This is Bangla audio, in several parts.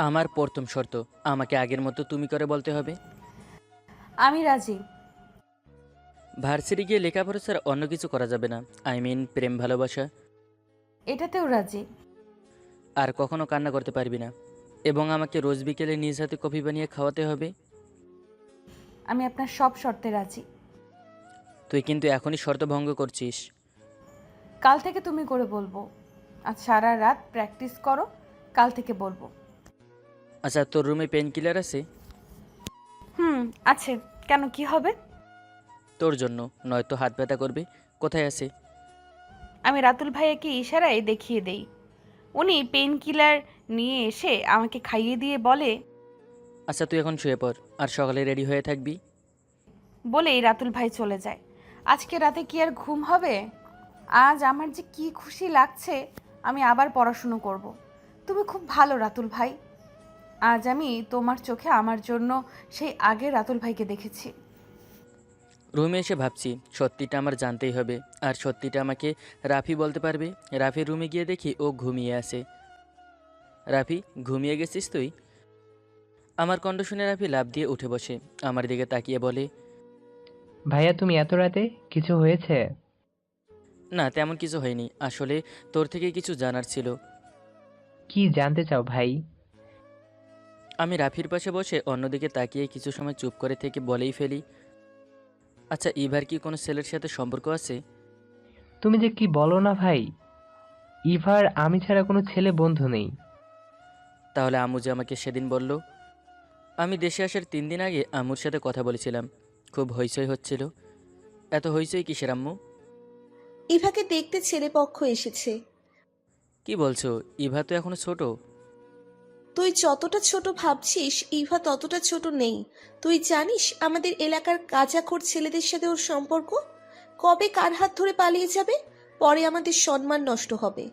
আমার প্রথম শর্ত। আমাকে আগের মতো তুমি করে বলতে হবে। আমি রাজি। ভার্সিটি গিয়ে লেখাপড়া ছাড়া অন্য কিছু করা যাবে না। আই মিন প্রেম ভালোবাসা। এটাতেও রাজি। আর কখনো কান্না করতে পারবি না। এবং আমাকে রোজ বিকেলে নিজ হাতে কফি বানিয়ে খাওয়াতে হবে। আমি আপনার সব শর্তে রাজি। তুই কিন্তু এখনই শর্ত ভঙ্গ করছিস। কাল থেকে তুমি করে বলব। আজ সারা রাত প্র্যাকটিস করো কাল থেকে বলব। আচ্ছা তোর রুমে পেন কিলার আছে? হুম আছে। কেন কি হবে? তোর জন্য নয়তো হাত ব্যথা করবে। কোথায় আছে? আমি রাতুল ভাইয়াকে ইশারায় দেখিয়ে দেই। উনি পেন কিলার নিয়ে এসে আমাকে খাইয়ে দিয়ে বলে আচ্ছা তুই এখন শুয়ে পড় আর সকালে রেডি হয়ে থাকবি? বলেই রাতুল ভাই চলে যায়। আজকে রাতে কি আর ঘুম হবে? আজ আমার যে কি খুশি লাগছে আমি আবার পড়াশুনো করব। তুমি খুব ভালো রাতুল ভাই। আজ আমি তোমার চোখে আমার জন্য সেই আগে রাতুল ভাইকে দেখেছি। রুমে এসে ভাবছি সত্যিটা আমার জানতেই হবে। আর সত্যিটা আমাকে রাফি বলতে পারবে? রাফির রুমে গিয়ে দেখি ও ঘুমিয়ে আছে। রাফি ঘুমিয়ে গেছিস তুই? আমার কণ্ঠ শুনে রাফি লাভ দিয়ে উঠে বসে। আমার দিকে তাকিয়ে বলে ভাইয়া তুমি এত রাতে কিছু হয়েছে? না তেমন কিছু হয়নি। আসলে তোর থেকে কিছু জানার ছিল। কি জানতে চাও ভাই? আমি রাফির পাশে বসে অন্যদিকে তাকিয়ে কিছু সময় চুপ করে থেকে বলেই ফেলি আচ্ছা ইভার কি কোনো ছেলের সাথে সম্পর্ক আছে? তুমি যে কি বলো না ভাই ইভার আমি ছাড়া কোনো ছেলে বন্ধু নেই। তাহলে আম্মু যে আমাকে সেদিন বলল? আমি দেশে আসার তিন দিন আগে আম্মুর সাথে কথা বলেছিলাম খুব হইচই হচ্ছিল। এত হইচই কিসের আম্মু? ইভাকে দেখতে ছেলে পক্ষ এসেছে। কি বলছো ইভা তো এখনও ছোট? তুই যতটা ছোট ভাবছিস ইভা ততটা ছোট নেই। তুই জানিস আমাদের এলাকার কাজাখোর ছেলেদের সাথে ওর সম্পর্ক? কবে কার হাত ধরে পালিয়ে যাবে? পরে আমাদের সম্মান নষ্ট হবে।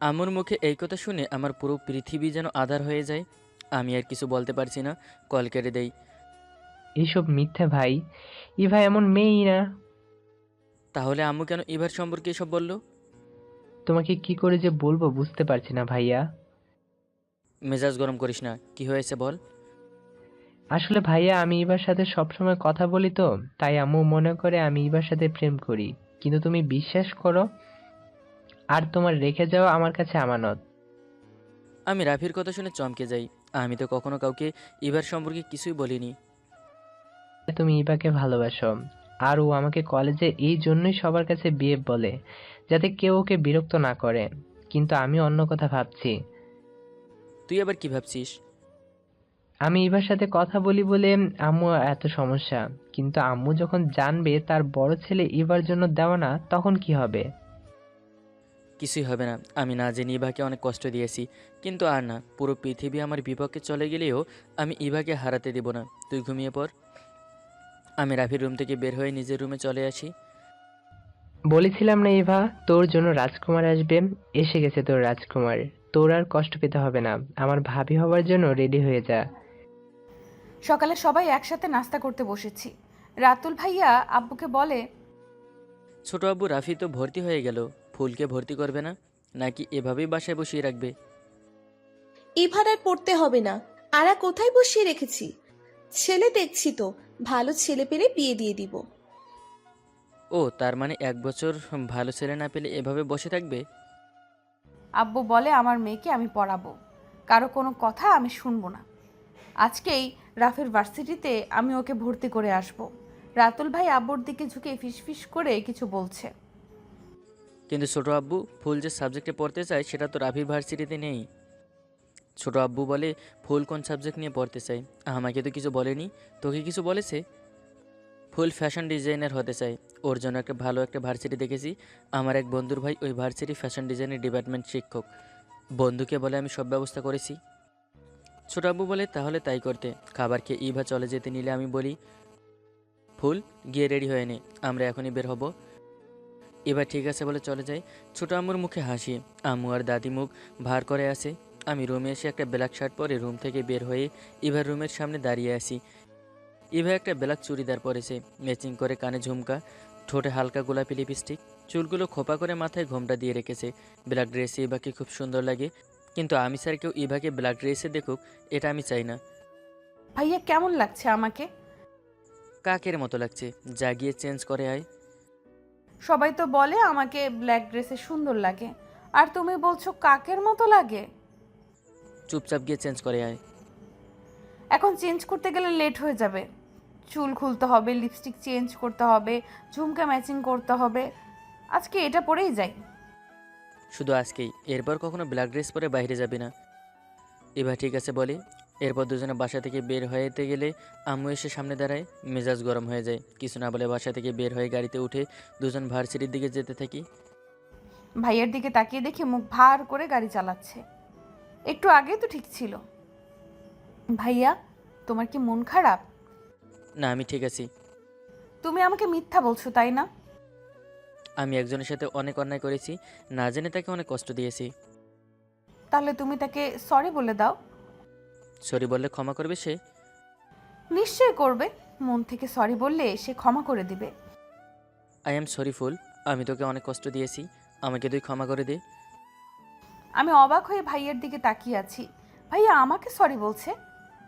আম্মুর মুখে এই কথা শুনে আমার পুরো পৃথিবী যেন আধার হয়ে যায়। আমি আর কিছু বলতে পারছি না। কল কেটে দেই। এইসব মিথ্যা ভাই। ইভা এমন মেয়েই না। তাহলে আম্মু কেন ইভার সম্পর্কে এসব বলল? তোমাকে কি করে যে বলব বুঝতে পারছি না ভাইয়া। মেজাজ গরম করিস না। কি হয়েছে বল? আসলে ভাইয়া আমি ইভার সাথে সবসময় কথা বলি তো তাই আম্মু মনে করে আমি ইবার সাথে প্রেম করি। কিন্তু তুমি বিশ্বাস করো আর তোমার রেখে যাওয়া আমার কাছে আমানত। আমি রাফির কথা শুনে চমকে যাই। আমি তো কখনো কাউকে ইবার সম্পর্কে কিছুই বলিনি। তুমি ইবাকে ভালোবাসো আর ও আমাকে কলেজে এই জন্যই সবার কাছে বিয়ে বলে যাতে কেউ ওকে বিরক্ত না করে। কিন্তু আমি অন্য কথা ভাবছি। তুই আবার কি ভাবছিস? আমি ইভার সাথে কথা বলি বলে আম্মু এত সমস্যা। কিন্তু আম্মু যখন জানবে তার বড় ছেলে ইভার জন্য দেওয়া না তখন কি হবে? কিছুই হবে না। আমি না জেনে ইভাকে অনেক কষ্ট দিয়েছি। কিন্তু আর না পুরো পৃথিবী আমার বিপক্ষে চলে গেলেও আমি ইভাকে হারাতে দেব না। তুই ঘুমিয়ে পড়। আমি রাফির রুম থেকে বের হয়ে নিজের রুমে চলে আসি। বলেছিলাম না ইভা তোর জন্য রাজকুমার আসবে। এসে গেছে তোর রাজকুমার। তোর আর কষ্ট পেতে হবে না। আমার ভাবি হবার জন্য রেডি হয়ে যা। সকালে সবাই একসাথে নাস্তা করতে বসেছি। রাতুল ভাইয়া আব্বুকে বলে ছোট আব্বু রাফি তো ভর্তি হয়ে গেল। ফুলকে ভর্তি করবে না? নাকি এভাবেই বাসায় বসিয়ে রাখবে? ইভার আর পড়তে হবে না। আরা কোথায় বসিয়ে রেখেছি? ছেলে দেখছি তো ভালো ছেলে পেলে বিয়ে দিয়ে দিব। ও তার মানে এক বছর ভালো ছেলে না পেলে এভাবে বসে থাকবে? আব্বু বলে, আমার মেয়েকে আমি পড়াবো। কারও কোনো কথা আমি শুনব না। আজকেই রাফের ভার্সিটিতে আমি ওকে ভর্তি করে আসব। রাতুল ভাই আব্বুর দিকে ঝুঁকে ফিসফিস করে কিছু বলছে। কিন্তু ছোট আব্বু, ফুল যে সাবজেক্টে পড়তে চায়, সেটা তো রাফি ভার্সিটিতে নেই। ছোট আব্বু বলে, ফুল কোন সাবজেক্ট নিয়ে পড়তে চাই আমাকে তো কিছু বলেনি। তোকে কিছু বলেছে? ফুল ফ্যাশন ডিজাইনার হতে চায় ওর জন্য একটা ভালো একটা ভার্সিটি দেখেছি। আমার এক বন্ধুর ভাই ওই ভার্সিটি ফ্যাশন ডিজাইনের ডিপার্টমেন্ট শিক্ষক। বন্ধুকে বলে আমি সব ব্যবস্থা করেছি। ছোট আব্বু বলে, তাহলে তাই করতে। খাবার খেয়ে ইভা চলে যেতে নিলে আমি বলি, ফুল, গিয়ে রেডি হয়ে নে। আমরা এখনই বের হব। এবার ঠিক আছে বলে চলে যাই ছোট আম্মুর মুখে হাসি। আম্মু আর দাদি মুখ ভার করে আছে। আমি রুমে এসে একটা ব্ল্যাক শার্ট পরে রুম থেকে বের হয়ে ইভার রুমের সামনে দাঁড়িয়ে আছি। ইভা একটা ব্ল্যাক চুড়িদার পরেছে ম্যাচিং করে কানে ঝুমকা ঠোঁটে হালকা গোলাপি লিপস্টিক চুলগুলো খোপা করে মাথায় ঘোমটা দিয়ে রেখেছে। ব্ল্যাক ড্রেসে ইভাকে খুব সুন্দর লাগে কিন্তু আমি স্যার কেউ ইভাকে ব্ল্যাক ড্রেসে দেখুক এটা আমি চাই না। ভাইয়া কেমন লাগছে আমাকে? কাকের মতো লাগছে যা গিয়ে চেঞ্জ করে আয়। সবাই তো বলে আমাকে ব্ল্যাক ড্রেসে সুন্দর লাগে আর তুমি বলছো কাকের মতো লাগে? চুপচাপ গিয়ে চেঞ্জ করে আয়। এখন চেঞ্জ করতে গেলে লেট হয়ে যাবে। চুল খুলতে হবে লিপস্টিক চেঞ্জ করতে হবে ঝুমকা ম্যাচিং করতে হবে। আজকে এটা পরেই যাই। শুধু আজকেই এরপর কখনো ব্ল্যাক ড্রেস পরে বাইরে যাবি না। এবার ঠিক আছে বলি এরপর দুজনে বাসা থেকে বের হয়েতে গেলে আম্মু এসে সামনে দাঁড়ায় মেজাজ গরম হয়ে যায়। কিছু না বলে বাসা থেকে বের হয়ে গাড়িতে উঠে দুজন ভার্সিটির দিকে যেতে থাকি। ভাইয়ের দিকে তাকিয়ে দেখি মুখ ভার করে গাড়ি চালাচ্ছে। একটু আগে তো ঠিক ছিল। ভাইয়া তোমার কি মন খারাপ? না আমি ঠিক আছি। তুমি আমাকে মিথ্যা বলছো তাই না? আমি একজনের সাথে অনেক অন্যায় করেছি না জেনে তাকে অনেক কষ্ট দিয়েছি। তাহলে তুমি তাকে সরি বলে দাও। সরি বললে ক্ষমা করবে সে? নিশ্চয় করবে। মন থেকে সরি বললে সে ক্ষমা করে দিবে। আই এম সরি ফুল আমি তোকে অনেক কষ্ট দিয়েছি। আমাকে তুই ক্ষমা করে দে। আমি অবাক হয়ে ভাইয়ের দিকে তাকিয়ে আছি। ভাইয়া আমাকে সরি বলছে?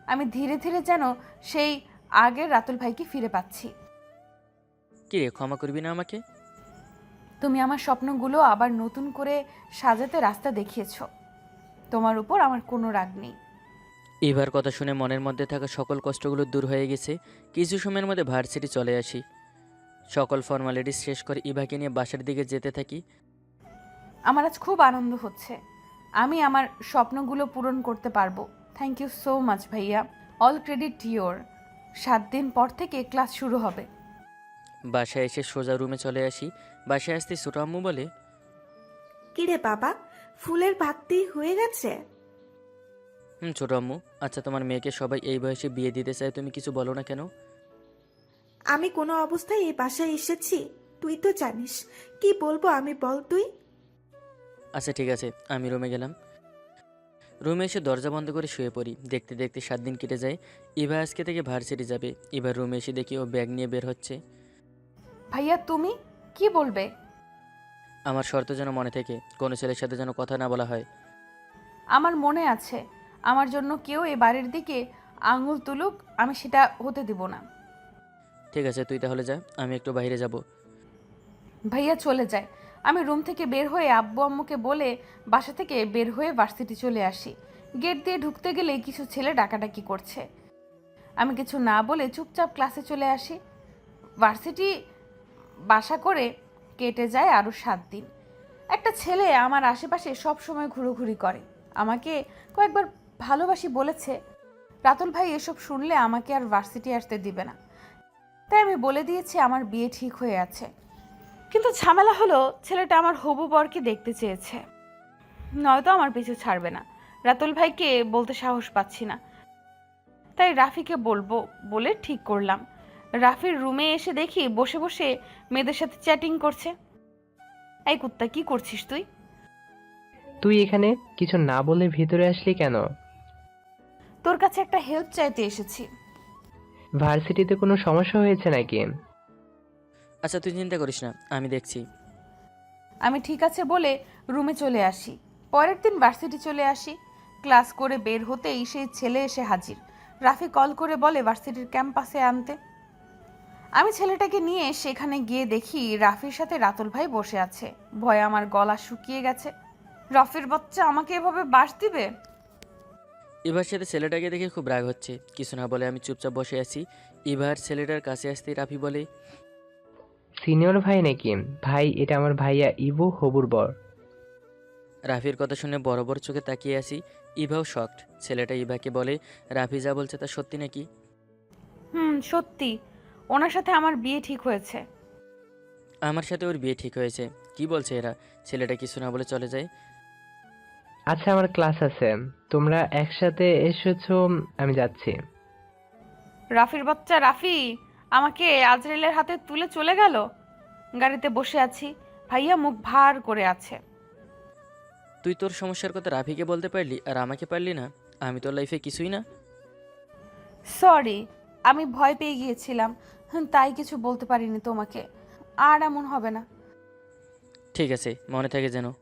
আমি ধীরে ধীরে যেন সেই আগের রাতুল ভাইকে ফিরে পাচ্ছি। কি রে ক্ষমা করবি না আমাকে? তুমি আমার স্বপ্নগুলো আবার নতুন করে সাজাতে রাস্তা দেখিয়েছ। তোমার উপর আমার কোনো রাগ নেই। এবার কথা শুনে মনের মধ্যে থাকা সকল কষ্টগুলো দূর হয়ে গেছে। কিছু সময়ের মধ্যে ভার্সিটি চলে আসি। সকল ফর্মালিটিস শেষ করে ইভাকে নিয়ে বাসার দিকে যেতে থাকি। আমার আজ খুব আনন্দ হচ্ছে। আমি আমার স্বপ্নগুলো পূরণ করতে পারব। থ্যাংক ইউ সো মাচ ভাইয়া। অল ক্রেডিট ইয়োর সাত দিন পর থেকে ক্লাস শুরু হবে। বাসায় এসে সোজা রুমে চলে আসি। বাসায় আসতে ছোট আম্মু বলে কিরে বাবা ফুলের ভাতটি হয়ে গেছে? হুম ছোট আম্মু আচ্ছা তোমার মেয়েকে সবাই এই বয়সে বিয়ে দিতে চায় তুমি কিছু বলো না কেন? আমি কোনো অবস্থায় এই বাসায় এসেছি তুই তো জানিস। কি বলব আমি বল তুই? আচ্ছা ঠিক আছে আমি রুমে গেলাম। রুমে এসে দরজা বন্ধ করে শুয়ে পড়ি। দেখতে দেখতে সাত দিন কেটে যায়। ইভা আজকে থেকে ভার্সিটি যাবে। এবার রুমে এসে দেখি ও ব্যাগ নিয়ে বের হচ্ছে। ভাইয়া তুমি? কি বলবে? আমার শর্ত যেন মনে থেকে কোনো ছেলের সাথে যেন কথা না বলা হয়। আমার মনে আছে আমার জন্য কেউ এ বাড়ির দিকে আঙুল তুলুক আমি সেটা হতে দিব না। ঠিক আছে তুই তাহলে যা আমি একটু বাইরে যাব। ভাইয়া চলে যায়। আমি রুম থেকে বের হয়ে আব্বু আম্মুকে বলে বাসা থেকে বের হয়ে ভার্সিটি চলে আসি। গেট দিয়ে ঢুকতে গেলে কিছু ছেলে ডাকাডাকি করছে। আমি কিছু না বলে চুপচাপ ক্লাসে চলে আসি। ভার্সিটি বাসা করে কেটে যায় আরও সাত দিন। একটা ছেলে আমার আশেপাশে সব সময় ঘুরোঘুরি করে। আমাকে কয়েকবার ভালোবাসি বলেছে। রাতুল ভাই এসব শুনলে আমাকে আর ভার্সিটি আসতে দিবে না। তাই আমি বলে দিয়েছি আমার বিয়ে ঠিক হয়ে আছে। কিন্তু ঝামেলা হলো ছেলেটা আমার হবু বরকে দেখতে চেয়েছে। নয়তো আমার পিছু ছাড়বে না। রাতুল ভাইকে বলতে সাহস পাচ্ছি না। তাই রাফিকে বলব বলে ঠিক করলাম। রাফির রুমে এসে দেখি বসে বসে মেয়েদের সাথে চ্যাটিং করছে। এই কুত্তা কি করছিস তুই? তুই এখানে কিছু না বলে ভিতরে আসলি কেন? তোর কাছে একটা হেল্প চাইতে এসেছি। ভার্সিটিতে কোনো সমস্যা হয়েছে নাকি? আচ্ছা তুই চিন্তা করিস না আমি দেখছি। আমি ঠিক আছে বলে রুমে চলে আসি। পরের দিন ভার্সিটি চলে আসি। ক্লাস করে বের হতেই সেই ছেলে এসে হাজির। রাফি কল করে বলে ভার্সিটির ক্যাম্পাসে আনতে। আমি ছেলেটাকে নিয়ে সেখানে গিয়ে দেখি রাফির সাথে রাতুল ভাই বসে আছে। ভয়ে আমার গলা শুকিয়ে গেছে। রাফির বাচ্চা আমাকে এভাবে বাস দিবে? ইভার সাথে ছেলেটাকে দেখে খুব রাগ হচ্ছে। কিছু না বলে আমি চুপচাপ বসে আছি। ইভার ছেলেটার কাছে আসতে রাফি বলে সিনিয়র ভাই নাকি? ভাই এটা আমার ভাইয়া ইবু হবুর বর। রাফির কথা শুনে বড় বড় চোখে তাকিয়ে আসি ইভাও শকড ছেলেটা ইভাকে বলে রাফি যা বলছে তা সত্যি নাকি? হুম সত্যি। ওনার সাথে আমার বিয়ে ঠিক হয়েছে। আমার সাথে ওর বিয়ে ঠিক হয়েছে। কি বলছে এরা? ছেলেটা কিছু না বলে চলে যায়। আচ্ছা আমার ক্লাস আছে। তোমরা একসাথে এসেছ আমি যাচ্ছি। রাফির বাচ্চা রাফি! আমাকে আজরেলের হাতে তুলে চলে গেল? গাড়িতে বসে আছি। ভাইয়া মুখ ভার করে আছে। তুই তোর সমস্যার কথা রাফিকে বলতে পারলি আর আমাকে পারলি না? আমি তোর লাইফে কিছুই না? সরি আমি ভয় পেয়ে গিয়েছিলাম। হুম, তাই কিছু বলতে পারিনি তোমাকে। আর এমন হবে না। ঠিক আছে মনে থাকে যেন।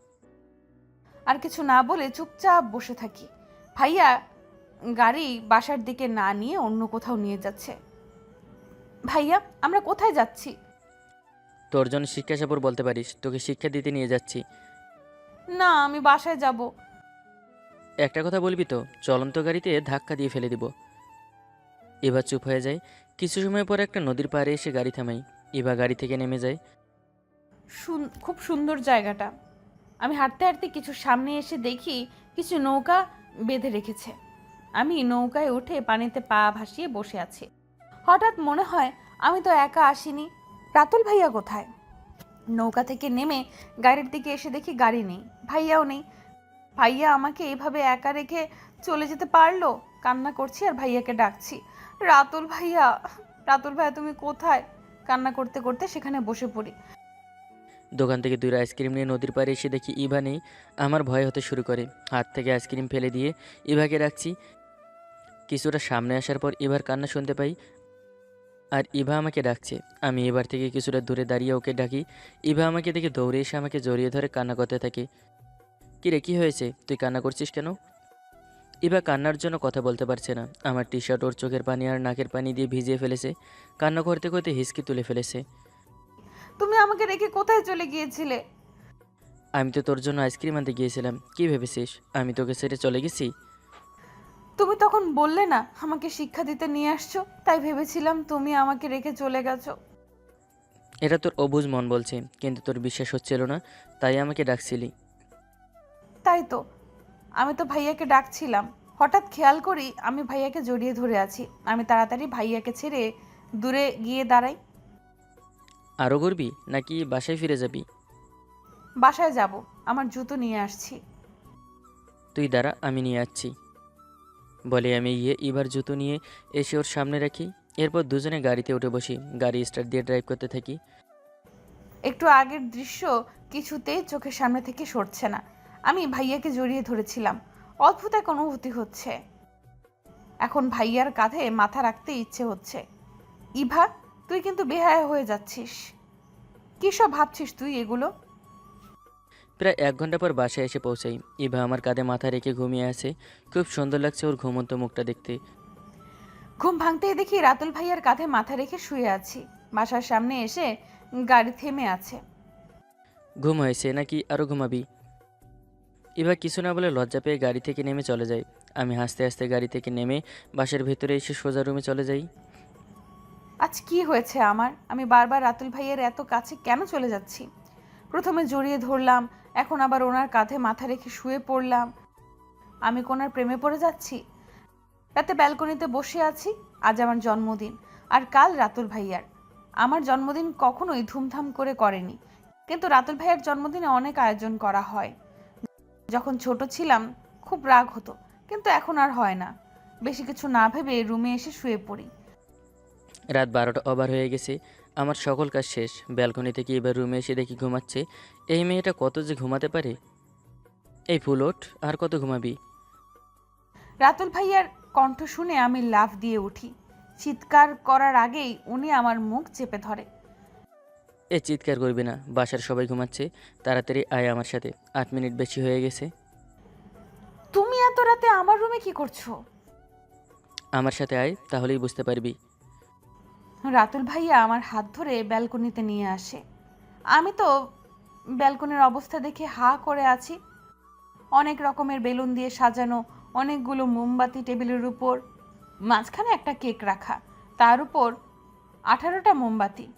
আর কিছু না বলে চুপচাপ বসে থাকি। ভাইয়া গাড়ি বাসার দিকে না নিয়ে অন্য কোথাও নিয়ে যাচ্ছে। ভাইয়া আমরা কোথায় যাচ্ছি? তোর জন্য শিক্ষা সাপর বলতে পারিস তোকে শিক্ষা দিতে নিয়ে যাচ্ছি। না আমি বাসায় যাব। একটা কথা বলবি তো চলন্ত গাড়িতে ধাক্কা দিয়ে ফেলে দিব। এবার চুপ হয়ে যায় কিছু সময় পর একটা নদীর পাড়ে এসে গাড়ি থামাই এবা গাড়ি থেকে নেমে যায় সুন- খুব সুন্দর জায়গাটা। আমি হাঁটতে হাঁটতে কিছু সামনে এসে দেখি কিছু নৌকা বেঁধে রেখেছে। আমি নৌকায় উঠে পানিতে পা ভাসিয়ে বসে আছি। হঠাৎ মনে হয় আমি তো একা আসিনি। রাতুল ভাইয়া কোথায়? নৌকা থেকে নেমে গাড়ির দিকে এসে দেখি গাড়ি নেই, ভাইয়াও নেই। ভাইয়া আমাকে এইভাবে একা রেখে চলে যেতে পারল? কান্না করছি আর ভাইয়াকে ডাকছি। রাতুল ভাইয়া রাতুল ভাইয়া তুমি কোথায়? কান্না করতে করতে সেখানে বসে পড়ি। দোকান থেকে দুই আইসক্রিম নিয়ে নদীর পাড়ে এসে দেখি ইভা নেই। আমার ভয় হতে শুরু করে। হাত থেকে আইসক্রিম ফেলে দিয়ে ইভাকে রাখছি কিছুটা সামনে আসার পর ইভার কান্না শুনতে পাই। আর ইভা আমাকে ডাকছে। আমি এবার থেকে কিছুটা দূরে দাঁড়িয়ে ওকে ডাকি। ইভা আমাকে দেখে দৌড়ে এসে আমাকে জড়িয়ে ধরে কান্না করতে থাকে। কিরে কি হয়েছে? তুই কান্না করছিস কেন? ইভা কান্নার জন্য কথা বলতে পারছে না। আমার টি শার্ট ওর চোখের পানি আর নাকের পানি দিয়ে ভিজিয়ে ফেলেছে। কান্না করতে করতে হিসকি তুলে ফেলেছে। তুমি আমাকে রেখে কোথায় চলে গিয়েছিলে? আমি তো তোর জন্য আইসক্রিম আনতে গিয়েছিলাম। কি ভেবেছিস? আমি তোকে ছেড়ে চলে গেছি? তুমি তখন বললে না আমাকে শিক্ষা দিতে নিয়ে আসছো তাই ভেবেছিলাম তুমি আমাকে রেখে চলে গেছো। এটা তোর অবুঝ মন বলছে কিন্তু তোর বিশ্বাস হচ্ছিল না তাই আমাকে ডাকছিলি। তাই তো আমি তো ভাইয়াকে ডাকছিলাম। হঠাৎ খেয়াল করি আমি ভাইয়াকে জড়িয়ে ধরে আছি আমি তাড়াতাড়ি ভাইয়াকে ছেড়ে দূরে গিয়ে দাঁড়াই। আরও করবি নাকি বাসায় ফিরে যাবি? বাসায় যাব আমার জুতো নিয়ে আসছি। তুই দাঁড়া আমি নিয়ে আসছি। বলে আমি ইয়ে এবার জুতো নিয়ে এসে ওর সামনে রাখি। এরপর দুজনে গাড়িতে উঠে বসি। গাড়ি স্টার্ট দিয়ে ড্রাইভ করতে থাকি। একটু আগের দৃশ্য কিছুতেই চোখের সামনে থেকে সরছে না। আমি ভাইয়াকে জড়িয়ে ধরেছিলাম। অদ্ভুত এক অনুভূতি হচ্ছে। এখন ভাইয়ার কাঁধে মাথা রাখতে ইচ্ছে হচ্ছে। ইভা, তুই কিন্তু বেহায়া হয়ে যাচ্ছিস। কী সব ভাবছিস তুই এগুলো? প্রায় এক ঘণ্টা পর বাসায় এসে পৌঁছাই। ইভা আমার কাঁধে মাথা রেখে ঘুমিয়ে আছে। খুব সুন্দর লাগছে ওর ঘুমন্ত মুখটা দেখতে। ঘুম ভাঙতেই দেখি রাতুল ভাইয়ার কাঁধে মাথা রেখে শুয়ে আছি। বাসার সামনে এসে গাড়ি থেমে আছে। ঘুম হয়েছে নাকি আরও ঘুমাবি? এবার কিছু না বলে লজ্জা পেয়ে গাড়ি থেকে নেমে চলে যায়। আমি হাসতে হাসতে গাড়ি থেকে নেমে বাসের ভেতরে এসে সোজা রুমে চলে যাই। আজ কি হয়েছে আমার? আমি বারবার রাতুল ভাইয়ের এত কাছে কেন চলে যাচ্ছি? প্রথমে জড়িয়ে ধরলাম এখন আবার ওনার কাঁধে মাথা রেখে শুয়ে পড়লাম। আমি কোনার প্রেমে পড়ে যাচ্ছি? রাতে ব্যালকনিতে বসে আছি, আজ আমার জন্মদিন, আর কাল রাতুল ভাইয়ার। আমার জন্মদিন কখনোই ধুমধাম করে করেনি, কিন্তু রাতুল ভাইয়ার জন্মদিনে অনেক আয়োজন করা হয়। যখন ছোট ছিলাম, খুব রাগ হতো, কিন্তু এখন আর হয় না। বেশি কিছু না ভেবে রুমে এসে শুয়ে পড়ি। রাত বারোটা ওভার হয়ে গেছে আমার সকল কাজ শেষ। ব্যালকনি থেকে এবার রুমে এসে দেখি ঘুমাচ্ছে। এই মেয়েটা কত যে ঘুমাতে পারে? এই ফুল ওঠ আর কত ঘুমাবি? রাতুল ভাইয়ার কণ্ঠ শুনে আমি লাফ দিয়ে উঠি। চিৎকার করার আগেই উনি আমার মুখ চেপে ধরে। এ চিৎকার করবি না বাসার সবাই ঘুমাচ্ছে। তাড়াতাড়ি আয় আমার সাথে আট মিনিট বেশি হয়ে গেছে। তুমি এত রাতে আমার রুমে কি করছ? আমার সাথে আয় তাহলেই বুঝতে পারবি। রাতুল ভাইয়া আমার হাত ধরে ব্যালকনিতে নিয়ে আসে। আমি তো ব্যালকনির অবস্থা দেখে হা করে আছি। অনেক রকমের বেলুন দিয়ে সাজানো, অনেকগুলো মোমবাতি টেবিলের উপর, মাঝখানে একটা কেক রাখা, তার উপর আঠারোটা মোমবাতি।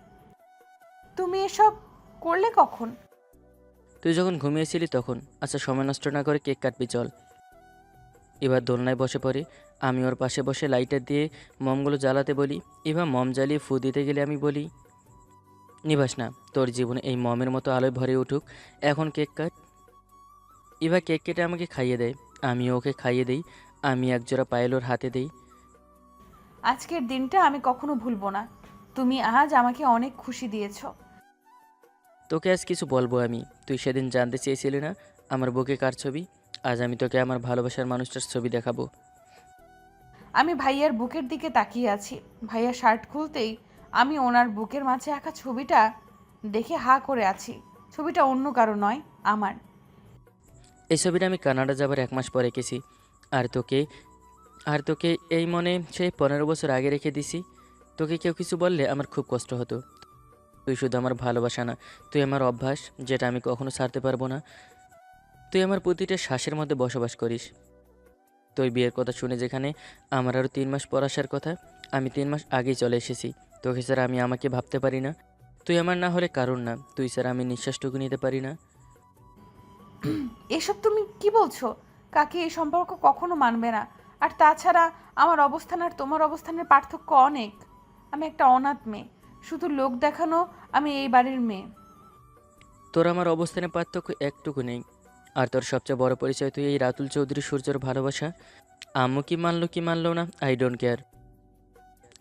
তুমি এসব করলে কখন? তুই যখন ঘুমিয়েছিলি তখন? আচ্ছা সময় নষ্ট না করে কেক কাটবি, চল। এবার দোলনায় বসে পড়ে। আমি ওর পাশে বসে লাইটার দিয়ে মমগুলো জ্বালাতে বলি এবার মম জ্বালিয়ে ফু দিতে গেলে আমি বলি নিবাস না তোর জীবনে এই মমের মতো আলোয় ভরে উঠুক এখন কেক কাট। এবার কেক কেটে আমাকে খাইয়ে দেয়। আমি ওকে খাইয়ে দেই আমি একজোড়া পায়েল ওর হাতে দেই। আজকের দিনটা আমি কখনো ভুলবো না। তুমি আজ আমাকে অনেক খুশি দিয়েছ। তোকে আজ কিছু বলব আমি। তুই সেদিন জানতে চেয়েছিলি না আমার বুকে কার ছবি? আজ আমি তোকে আমার ভালোবাসার মানুষটার ছবি দেখাবো। আমি ভাইয়ার বুকের দিকে তাকিয়ে আছি। ভাইয়া শার্ট খুলতেই আমি ওনার বুকের মাঝে আঁকা ছবিটা দেখে হা করে আছি। ছবিটা অন্য কারও নয় আমার। এই ছবিটা আমি কানাডা যাবার এক মাস পরে এঁকেছি। আর তোকে আর তোকে এই মনে সেই পনেরো বছর আগে রেখে দিছি। তোকে কেউ কিছু বললে আমার খুব কষ্ট হতো। তুই শুধু আমার ভালোবাসা না তুই আমার অভ্যাস যেটা আমি কখনো ছাড়তে পারব না। তুই আমার প্রতিটা শ্বাসের মধ্যে বসবাস করিস। তুই বিয়ের কথা শুনে যেখানে আমার আরও তিন মাস পর আসার কথা আমি তিন মাস আগেই চলে এসেছি। তোকে স্যার আমি আমাকে ভাবতে পারি না। তুই আমার না হলে কারণ না। তুই স্যার আমি নিঃশ্বাসটুকু নিতে পারি না। এসব তুমি কি বলছো? কাকে এই সম্পর্ক কখনো মানবে না। আর তাছাড়া আমার অবস্থান আর তোমার অবস্থানের পার্থক্য অনেক। আমি একটা অনাথ মেয়ে। শুধু লোক দেখানো আমি এই বাড়ির মেয়ে। তোর আমার অবস্থানের পার্থক্য একটুকু নেই। আর তোর সবচেয়ে বড় পরিচয় তুই এই রাতুল চৌধুরী সূর্যর ভালোবাসা? আম্মু কি মানলো কি মানলো না? আই ডোন্ট কেয়ার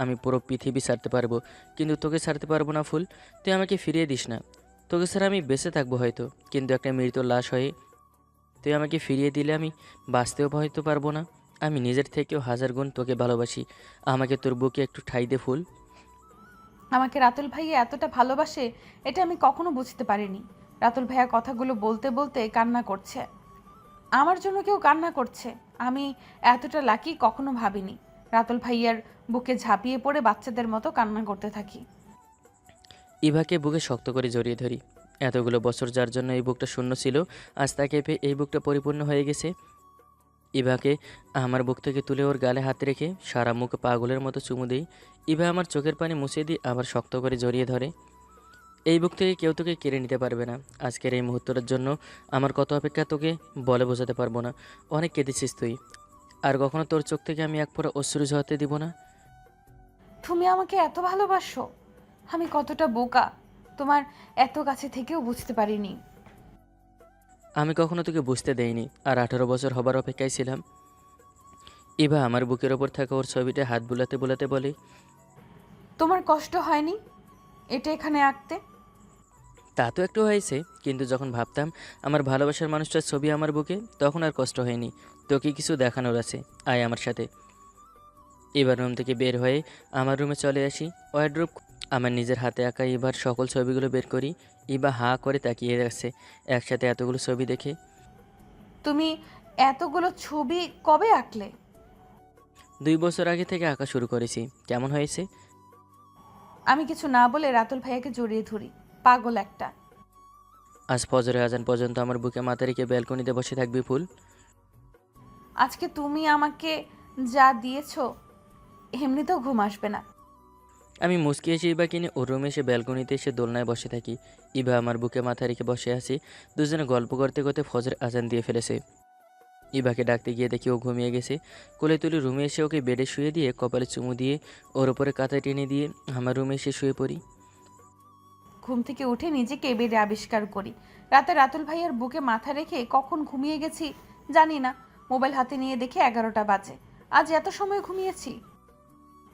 আমি পুরো পৃথিবী ছাড়তে পারব, কিন্তু তোকে ছাড়তে পারব না ফুল। তুই আমাকে ফিরিয়ে দিস না। তোকে স্যার আমি বেঁচে থাকব হয়তো, কিন্তু একটা মৃত লাশ হয়ে তুই আমাকে ফিরিয়ে দিলে আমি বাঁচতেও হয়তো পারব না। আমি নিজের থেকেও হাজার গুণ তোকে ভালোবাসি। আমাকে তোর বুকে একটু ঠাই দে ফুল। আমাকে রাতুল ভাইয়া এতটা ভালোবাসে, এটা আমি কখনো বুঝতে পারিনি। রাতুল ভাইয়া কথাগুলো বলতে বলতে কান্না করছে। আমার জন্য কেউ কান্না করছে, আমি এতটা লাকি কখনো ভাবিনি। রাতুল ভাইয়ার বুকে ঝাঁপিয়ে পড়ে বাচ্চাদের মতো কান্না করতে থাকি। ইভাকে বুকে শক্ত করে জড়িয়ে ধরি। এতগুলো বছর যার জন্য এই বুকটা শূন্য ছিল, আজ তাকে পেয়ে এই বুকটা পরিপূর্ণ হয়ে গেছে। ইভাকে আমার বুক থেকে তুলে ওর গালে হাত রেখে সারা মুখ পাগলের মতো চুমু দিই। ইভা আমার চোখের পানি মুছে দিয়ে আবার শক্ত করে জড়িয়ে ধরে। এই বুক থেকে কেউ তোকে কেড়ে নিতে পারবে না। আজকের এই মুহূর্তটার জন্য আমার কত অপেক্ষা তোকে বলে বোঝাতে পারব না। অনেক কেঁদেছিস তুই। আর কখনো তোর চোখ থেকে আমি এক ফোঁটা অশ্রু ঝরাতে দিব না? তুমি আমাকে এত ভালোবাসো। আমি কতটা বোকা তোমার এত কাছে থেকেও বুঝতে পারিনি। আমি কখনো তোকে বুঝতে দেইনি আর আঠারো বছর হবার অপেক্ষায় ছিলাম। ইভা আমার বুকের ওপর থাকা ওর ছবিটা হাত বুলাতে বুলাতে বলে তোমার কষ্ট হয়নি? এটা এখানে আঁকতে? তা তো একটু হয়েছে কিন্তু যখন ভাবতাম আমার ভালোবাসার মানুষটার ছবি আমার বুকে তখন আর কষ্ট হয়নি। তোকে কিছু দেখানোর আছে আয় আমার সাথে। এবার রুম থেকে বের হয়ে আমার রুমে চলে আসি। ওয়ার্ড্রোপ আমার নিজের হাতে আঁকা এবার সকল ছবিগুলো বের করি। ইবা হা করে তাকিয়ে আছে একসাথে এতগুলো ছবি দেখে। তুমি এতগুলো ছবি কবে আঁকলে? দুই বছর আগে থেকে আঁকা শুরু করেছি। কেমন হয়েছে? আমি কিছু না বলে রাতুল ভাইয়াকে জড়িয়ে ধরি। পাগল একটা। আজ ফজরে আজান পর্যন্ত আমার বুকে মাথা রেখে ব্যালকনিতে বসে থাকবি ফুল। আজকে তুমি আমাকে যা দিয়েছ এমনিতেও ঘুম আসবে না। আমি মুসকি এসে ইবা কিনে ওর রুমে এসে ব্যালকনিতে এসে দোলনায় বসে থাকি। ইবা আমার বুকে মাথা রেখে বসে আছি দুজনে গল্প করতে করতে ফজর আজান দিয়ে ফেলেছে। ইবাকে ডাকতে গিয়ে দেখি ও ঘুমিয়ে গেছে। কোলে তুলে রুমে এসে ওকে বেডে শুয়ে দিয়ে কপালে চুমু দিয়ে ওর ওপরে কাঁথা টেনে দিয়ে আমার রুমে এসে শুয়ে পড়ি। ঘুম থেকে উঠে নিজেকে বেডে আবিষ্কার করি। রাতে রাতুল ভাইয়ার বুকে মাথা রেখে কখন ঘুমিয়ে গেছি জানি না। মোবাইল হাতে নিয়ে দেখে এগারোটা বাজে। আজ এত সময় ঘুমিয়েছি।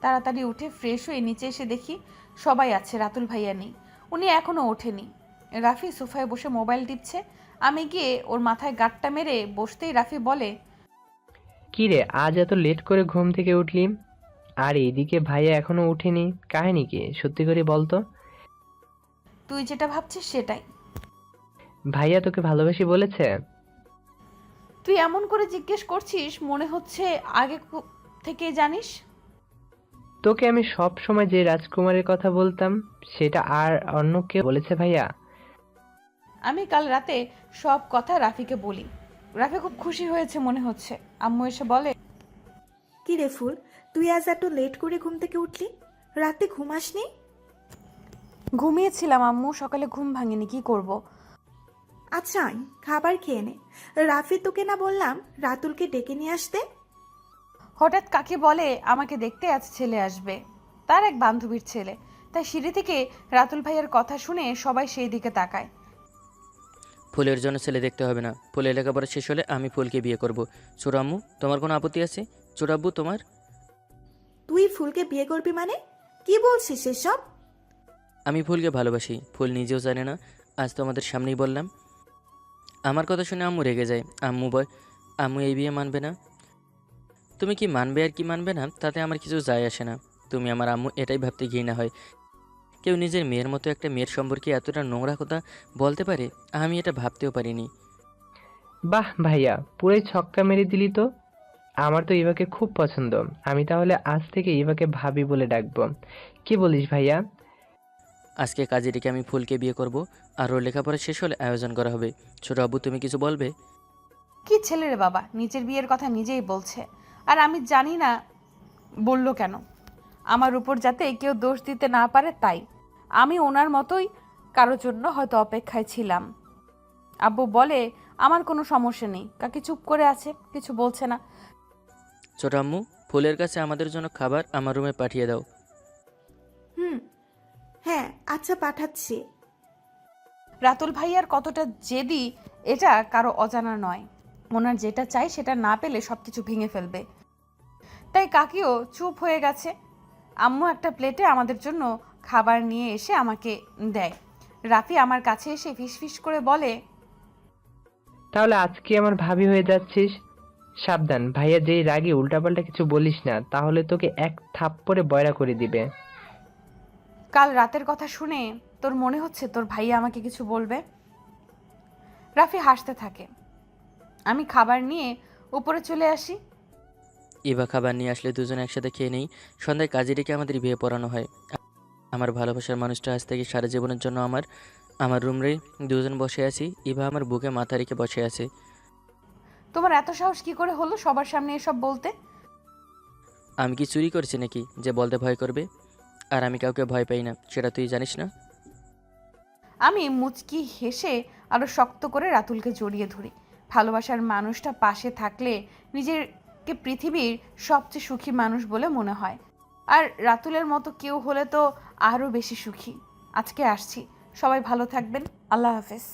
তাড়াতাড়ি উঠে ফ্রেশ হয়ে নিচে এসে দেখি সবাই আছে, রাতুল ভাইয়া নেই। উনি এখনও ওঠেনি। রাফি সোফায় বসে মোবাইল টিপছে। আমি গিয়ে ওর মাথায় গাঁটটা মেরে বসতেই রাফি বলে, কি রে, আজ এত লেট করে ঘুম থেকে উঠলি? আর, এদিকে ভাইয়া এখনও উঠেনি কাহিনী কি? সত্যি করে বলতো? তুই যেটা ভাবছিস সেটাই। ভাইয়া তোকে ভালোবাসি বলেছে? তুই এমন করে জিজ্ঞেস করছিস মনে হচ্ছে আগে কু- থেকে জানিস? তোকে আমি সব সময় যে রাজকুমারের কথা বলতাম সেটা আর অন্য কেউ বলেছে ভাইয়া? আমি কাল রাতে সব কথা রাফিকে বলি। রাফি খুব খুশি হয়েছে মনে হচ্ছে। আম্মু এসে বলে কি রে ফুল তুই আজ এত লেট করে ঘুম থেকে উঠলি? রাতে ঘুমাসনি ঘুমিয়েছিলাম আম্মু। সকালে ঘুম ভাঙেনি কি করব। আচ্ছা আয়, খাবার খেয়ে নে। রাফি তোকে না বললাম রাতুলকে ডেকে নিয়ে আসতে? হঠাৎ কাকে বলে আমাকে দেখতে আজ ছেলে আসবে। তার এক বান্ধবীর ছেলে। তাই সিঁড়ি থেকে রাতুল ভাইয়ের কথা শুনে সবাই সেই দিকে তাকায়। ফুলের জন্য ছেলে দেখতে হবে না। ফুলের লেখাপড়া শেষ হলে আমি ফুলকে বিয়ে করব। ছোটাম্মু তোমার কোনো আপত্তি আছে? ছোটাব্বু তোমার? তুই ফুলকে বিয়ে করবি মানে? কি বলছিস এসব? আমি ফুলকে ভালোবাসি। ফুল নিজেও জানে না, আজ তোমাদের সামনেই বললাম। আমার কথা শুনে আম্মু রেগে যায়। আম্মু বয়, আম্মু এই বিয়ে মানবে না। তুমি কি মানবে আর কি মানবে না, তাতে আমার কিছু যায় আসে না। তুমি আমার আম্মু এটাই ভাবতে ঘৃণা হয়। কেউ নিজের মেয়ের মতো একটা মেয়ের সম্পর্কে এতটা নোংরা কথা বলতে পারে, আমি এটা ভাবতেও পারিনি। বাহ ভাইয়া, পুরোই ছক্কা মেরে দিলি তো। আমার তো ইভাকে খুব পছন্দ। আমি তাহলে আজ থেকে ইভাকে ভাবি বলে ডাকবো। কি বলিস ভাইয়া? আজকে কাজে রেখে আমি ফুলকে বিয়ে করব আর ওর লেখাপড়া শেষ হলে আয়োজন করা হবে। ছোট আব্বু তুমি কিছু বলবে? কি ছেলে রে বাবা নিজের বিয়ের কথা নিজেই বলছে। আর আমি জানি না বলল কেন। আমার উপর যাতে কেউ দোষ দিতে না পারে তাই। আমি ওনার মতোই কারোর জন্য হয়তো অপেক্ষায় ছিলাম। আব্বু বলে আমার কোনো সমস্যা নেই। কাকি চুপ করে আছে কিছু বলছে না। ছোট আম্মু ফুলের কাছে আমাদের জন্য খাবার আমার রুমে পাঠিয়ে দাও। আচ্ছা পাঠাচ্ছি। রাতুল ভাইয়ার কতটা জেদি এটা কারও অজানা নয়। ওনার যেটা চাই সেটা না পেলে সব কিছু ভেঙে ফেলবে। তাই কাকিও চুপ হয়ে গেছে। আম্মু একটা প্লেটে আমাদের জন্য খাবার নিয়ে এসে আমাকে দেয়। রাফি আমার কাছে এসে ফিসফিস করে বলে তাহলে আজকে আমার ভাবি হয়ে যাচ্ছিস? সাবধান ভাইয়া যেই রাগে উল্টাপাল্টা কিছু বলিস না তাহলে তোকে এক থাপ্পড়ে বয়রা করে দিবে। কাল রাতের কথা শুনে তোর মনে হচ্ছে তোর ভাইয়া আমাকে কিছু বলবে? রাফি হাসতে থাকে। আমি খাবার নিয়ে উপরে চলে আসি। ইভা খাবার নিয়ে আসলে দুজন একসাথে খেয়ে নেই। সন্ধ্যায় কাজে রেখে আমাদের বিয়ে পড়ানো হয়। আমার ভালোবাসার মানুষটা আজ থেকে সারা জীবনের জন্য আমার আমার রুমরে দুজন বসে আছি। ইভা আমার বুকে মাথা রেখে বসে আছে। তোমার এত সাহস কি করে হলো সবার সামনে এসব বলতে? আমি কি চুরি করছি নাকি? যে বলতে ভয় করবে? আর আমি কাউকে ভয় পাই না, সেটা তুই জানিস না। আমি মুচকি হেসে আরও শক্ত করে রাতুলকে জড়িয়ে ধরি। ভালোবাসার মানুষটা পাশে থাকলে নিজেরকে পৃথিবীর সবচেয়ে সুখী মানুষ বলে মনে হয়। আর রাতুলের মতো কেউ হলে তো আরও বেশি সুখী। আজকে আসছি। সবাই ভালো থাকবেন। আল্লাহ হাফেজ।